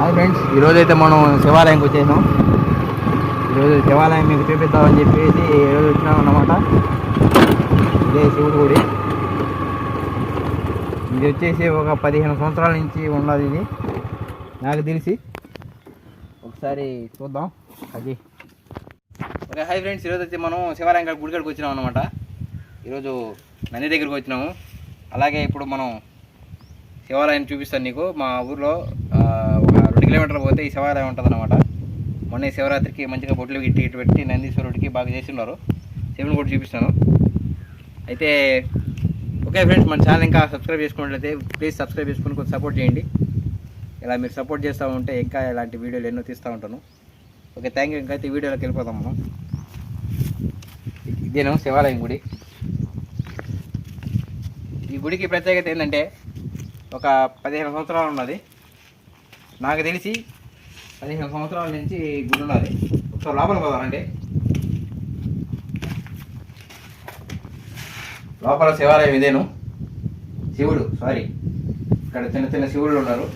Hi friends ఈరోజైతే మనం శివాలయంకి వచ్చేసాం. ఈరోజు శివాలయం మీకు చూపిద్దామని చెప్పేసి ఈరోజు వచ్చినాం అన్నమాట. ఇదే శివుడు గుడి. ఇది వచ్చేసి ఒక పదిహేను సంవత్సరాల నుంచి ఉన్నది ఇది. నాకు తెలిసి. ఒకసారి చూద్దాం. అది. ఓకే హాయ్ ఫ్రెండ్స్ ఈరోజు వచ్చి మనం శివాలయం కాడ గుడి కాడికి వచ్చినాం అనమాట ఈరోజు నంది దగ్గరికి వచ్చినాము. అలాగే ఇప్పుడు మనం శివాలయం చూపిస్తాను నీకు. మా ఊర్లో కిలోమీటర్లు పోతే ఈ శివాలయం ఉంటుంది అనమాట మొన్న శివరాత్రికి మంచిగా బొట్లు ఇట్టి ఇటు పెట్టి నందీశ్వరుడికి బాగా చేసి ఉన్నారు శివుని కూడా చూపిస్తాను. అయితే ఓకే ఫ్రెండ్స్ మన ఛానల్ ఇంకా సబ్స్క్రైబ్ చేసుకున్నట్లయితే ప్లీజ్ సబ్స్క్రైబ్ చేసుకుని కొంచెం సపోర్ట్ చేయండి. ఇలా మీరు సపోర్ట్ చేస్తూ ఉంటే ఇంకా ఇలాంటి వీడియోలు ఎన్నో తీస్తూ ఉంటాను. Okay thank you. ఇంకా అయితే ఈ వీడియోలోకి వెళ్ళిపోతాం మనం. ఇదేను శివాలయం గుడి? ఈ గుడికి ప్రత్యేకత ఏంటంటే ఒక పదిహేను సంవత్సరాలు ఉన్నది. నాకు తెలిసి పదిహేను సంవత్సరాల నుంచి గుడి ఉన్నది ఒకసారి లోపల పోదామండి లోపల శివాలయం ఇదేను. శివుడు సారీ ఇక్కడ చిన్న చిన్న శివుళ్ళు ఉన్నారు.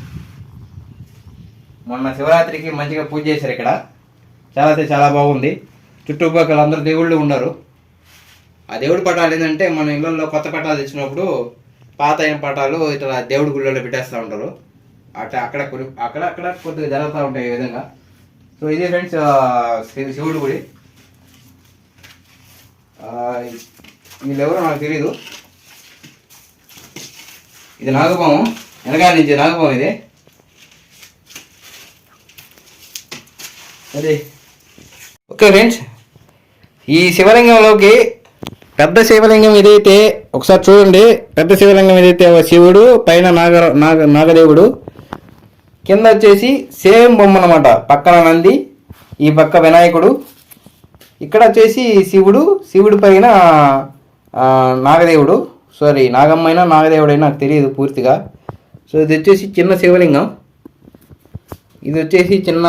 మొన్న శివరాత్రికి మంచిగా పూజ చేశారు ఇక్కడ. చాలా అయితే చాలా బాగుంది. చుట్టుపక్కల అందరు దేవుళ్ళు ఉన్నారు. ఆ దేవుడి పటాలు ఏంటంటే మన ఇళ్ళల్లో కొత్త పటాలు తెచ్చినప్పుడు పాత అయిన పటాలు ఇట్లా దేవుడి గుళ్ళలో పెట్టేస్తూ ఉంటారు. అట్లా అక్కడ కొన్ని అక్కడ అక్కడ కొద్దిగా జరుగుతూ ఉంటాయి ఈ విధంగా. సో ఇది ఫ్రెండ్స్ శివుడు గుడి. వీళ్ళెవరో నాకు తెలియదు ఇది నాగపాము. వెనకాల నుంచి నాగపాము ఇది. అదే. ఓకే ఫ్రెండ్స్ ఈ శివలింగంలోకి పెద్ద శివలింగం ఏదైతే ఒకసారి చూడండి పెద్ద శివలింగం ఏదైతే శివుడు పైన నాగ నాగ నాగదేవుడు కింద వచ్చేసి సేమ్ బొమ్మ అనమాట పక్కన నంది ఈ పక్క వినాయకుడు. ఇక్కడ వచ్చేసి శివుడు శివుడి పైన నాగదేవుడు. సారీ నాగమ్మైనా నాగదేవుడైనా నాకు తెలియదు పూర్తిగా. సో ఇది వచ్చేసి చిన్న శివలింగం. ఇది వచ్చేసి చిన్న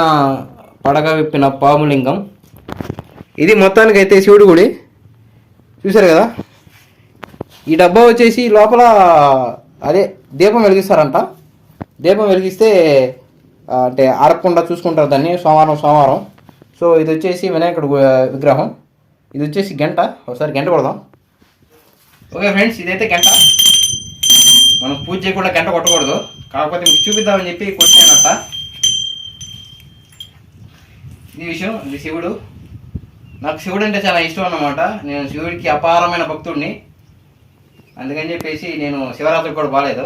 పడగ విప్పిన పాములింగం. ఇది మొత్తానికి అయితే శివుడు గుడి. చూశారు కదా? ఈ డబ్బా వచ్చేసి లోపల అదే దీపం వెలిగిస్తారంట. దీపం వెలిగిస్తే అంటే ఆరకుండా చూసుకుంటారు దాన్ని సోమవారం సోమవారం. సో ఇది వచ్చేసి వినాయకుడు విగ్రహం. ఇది వచ్చేసి గంట. ఒకసారి గంట కొడదాం. ఓకే ఫ్రెండ్స్ ఇదైతే గంట. మనం పూజ చేయకుండా గంట కొట్టకూడదు. కాకపోతే మీకు చూపిద్దామని చెప్పి కొట్టినానట ఇది విషయం ఇది శివుడు. నాకు శివుడు అంటే చాలా ఇష్టం అన్నమాట. నేను శివుడికి అపారమైన భక్తుడిని. అందుకని చెప్పేసి నేను శివరాత్రికి కూడా బాగాలేదు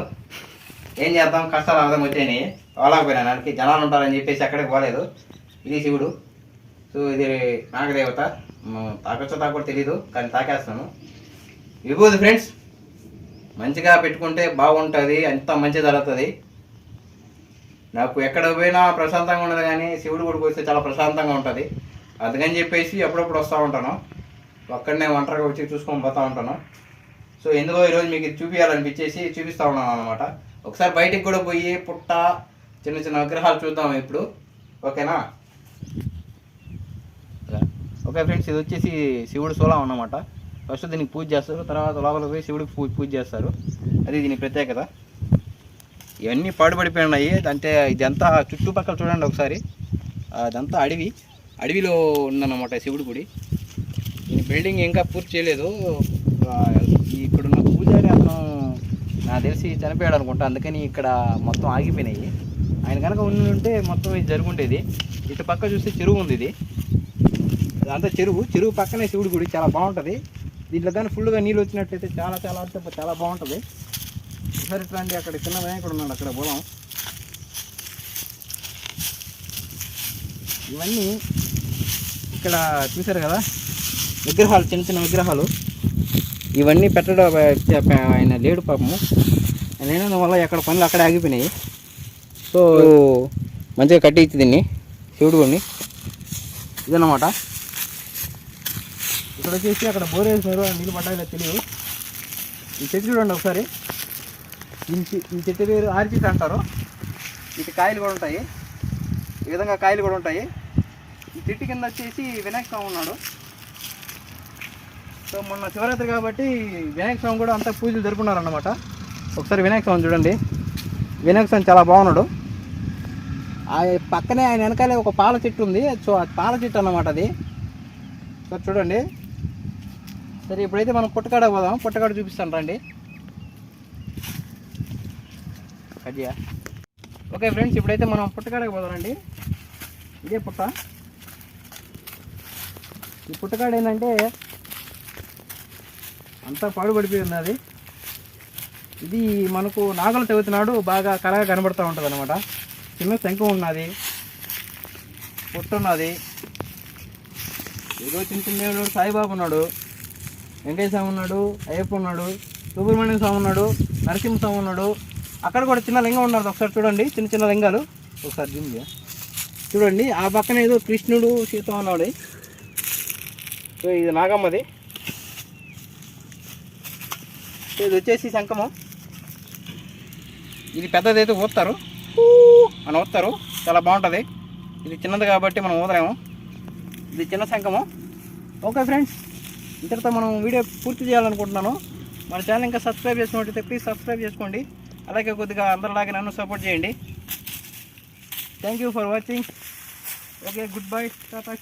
ఏం చేద్దాం? కష్టాలు అర్థం వచ్చాయని పోలేకపోయినా దానికి జనాలు ఉంటారని చెప్పేసి అక్కడికి పోలేదు. ఇది శివుడు. సో ఇది నాగదేవత. మ- తాకొచ్చో తాకూడదు తెలీదు కానీ తాకేస్తాను. విభూది ఫ్రెండ్స్ మంచిగా పెట్టుకుంటే బాగుంటుంది అంత మంచి జరుగుతుంది. నాకు ఎక్కడ పోయినా ప్రశాంతంగా ఉండదు కానీ శివుడు గుడికి వస్తే చాలా ప్రశాంతంగా ఉంటుంది. అందుకని చెప్పేసి అప్పుడప్పుడు వస్తూ ఉంటాను. ఒక్కడనే ఒంటరిగా వచ్చి చూసుకొని పోతూ ఉంటాను. సో ఎందుకో ఈరోజు మీకు చూపించాలనిపించేసి చూపిస్తూ ఉన్నాను అనమాట ఒకసారి బయటికి కూడా పోయి పుట్ట చిన్న చిన్న విగ్రహాలు చూద్దాం ఇప్పుడు. ఓకేనా? ఓకే ఫ్రెండ్స్ ఇది వచ్చేసి శివుడు సోలం అన్నమాట. ఫస్ట్ దీనికి పూజ చేస్తారు తర్వాత లోపల పోయి శివుడికి పూజ పూజ చేస్తారు. అది దీని ప్రత్యేకత. ఇవన్నీ పాడుపడిపోయినాయి అంటే ఇదంతా చుట్టుపక్కల చూడండి ఒకసారి. అదంతా అడవి. అడవిలో ఉందన్నమాట శివుడి గుడి. దీని బిల్డింగ్ ఇంకా పూర్తి చేయలేదు ఆ, ఈ ఇక్కడున్న పూజారి అతను నాకు తెలిసి చనిపోయాడు అనుకుంటా. అందుకని ఇక్కడ మొత్తం ఆగిపోయినాయి. ఆయన కనుక ఉండి ఉంటే మొత్తం ఇది జరుగుండేది. ఇటు పక్క చూస్తే చెరువు ఉంది ఇది. అంతా చెరువు. చెరువు పక్కనే శివుడి గుడి. చాలా బాగుంటుంది. దీంట్లో కానీ ఫుల్గా నీళ్ళు వచ్చినట్టయితే చాలా చాలా అంటే చాలా బాగుంటుంది. ఒకసారి ఇట్లా అక్కడ చిన్న వినాయకుడు ఉన్నాడు. అక్కడ పొలం ఇవన్నీ ఇక్కడ చూశారు కదా? విగ్రహాలు చిన్న చిన్న విగ్రహాలు. ఇవన్నీ పెట్టడం ఆయన లేడు పాపము. లేనందు వల్ల ఎక్కడ పనులు అక్కడే ఆగిపోయినాయి. సో మంచిగా కట్టించి దీన్ని. శివుడు కొన్ని ఇదన్నమాట. ఇక్కడ వచ్చేసి అక్కడ బోర్ వేసినారు నీళ్ళు పడ్డాయిలో తెలియదు. ఈ చెట్టు చూడండి ఒకసారి. ఈ చెట్టు పేరు ఆర్చిట్ అంటారు. ఇటు కాయలు కూడా ఉంటాయి. ఈ విధంగా కాయలు కూడా ఉంటాయి. ఈ చెట్టు కింద వచ్చేసి వినాయక స్వామి ఉన్నాడు. సో మొన్న శివరాత్రి కాబట్టి వినాయక స్వామి కూడా అంతా పూజలు జరుపుకున్నారన్నమాట. ఒకసారి వినాయక స్వామి చూడండి. వినాయక స్వామి చాలా బాగున్నాడు. ఆ పక్కనే ఆయన వెనకాలే ఒక పాల చెట్టు ఉంది. సో ఆ పాల చెట్టు అన్నమాట అది. సో చూడండి. సరే ఇప్పుడైతే మనం పుట్టకాడ పోదాం. పుట్టకాడ చూపిస్తాను రండి. కజ్జియా ఓకే ఫ్రెండ్స్ ఇప్పుడైతే మనం పుట్టకాడకి పోదామండి ఇదే పుట్ట. ఈ పుట్టకాడ ఏంటంటే అంతా పాడుపడిపోయి ఉన్నది. ఇది మనకు నాగల చవితి నాడు బాగా కలగా కనబడుతూ ఉంటుంది అనమాట చిన్న శంఖం ఉన్నది. పుట్ట ఉన్నది. ఏదో చిన్న చిన్న సాయిబాబు ఉన్నాడు వెంకయ్య స్వామి ఉన్నాడు అయ్యప్ప ఉన్నాడు సుబ్రహ్మణ్యం స్వామి ఉన్నాడు నరసింహ స్వామి ఉన్నాడు. అక్కడ కూడా చిన్న లింగం ఉన్నాడు ఒకసారి చూడండి చిన్న చిన్న లింగాలు. ఒకసారి జిమ్ చూడండి ఆ పక్కన ఏదో కృష్ణుడు సీత ఉన్నాడు. ఇది నాగమ్మది సో ఇది వచ్చేసి శంఖము. ఇది పెద్దదైతే అయితే ఊస్తారు అని ఊస్తారు చాలా బాగుంటుంది. ఇది చిన్నది కాబట్టి మనం ఊదలేము. ఇది చిన్న శంఖము. Okay friends. ఇంతటితో మనం వీడియో పూర్తి చేయాలనుకుంటున్నాను. మన ఛానల్ ఇంకా సబ్స్క్రైబ్ చేసుకున్నట్టయితే ప్లీజ్ సబ్స్క్రైబ్ చేసుకోండి. అలాగే కొద్దిగా అందరిలాగే నన్ను సపోర్ట్ చేయండి. Thank you for watching okay good bye tata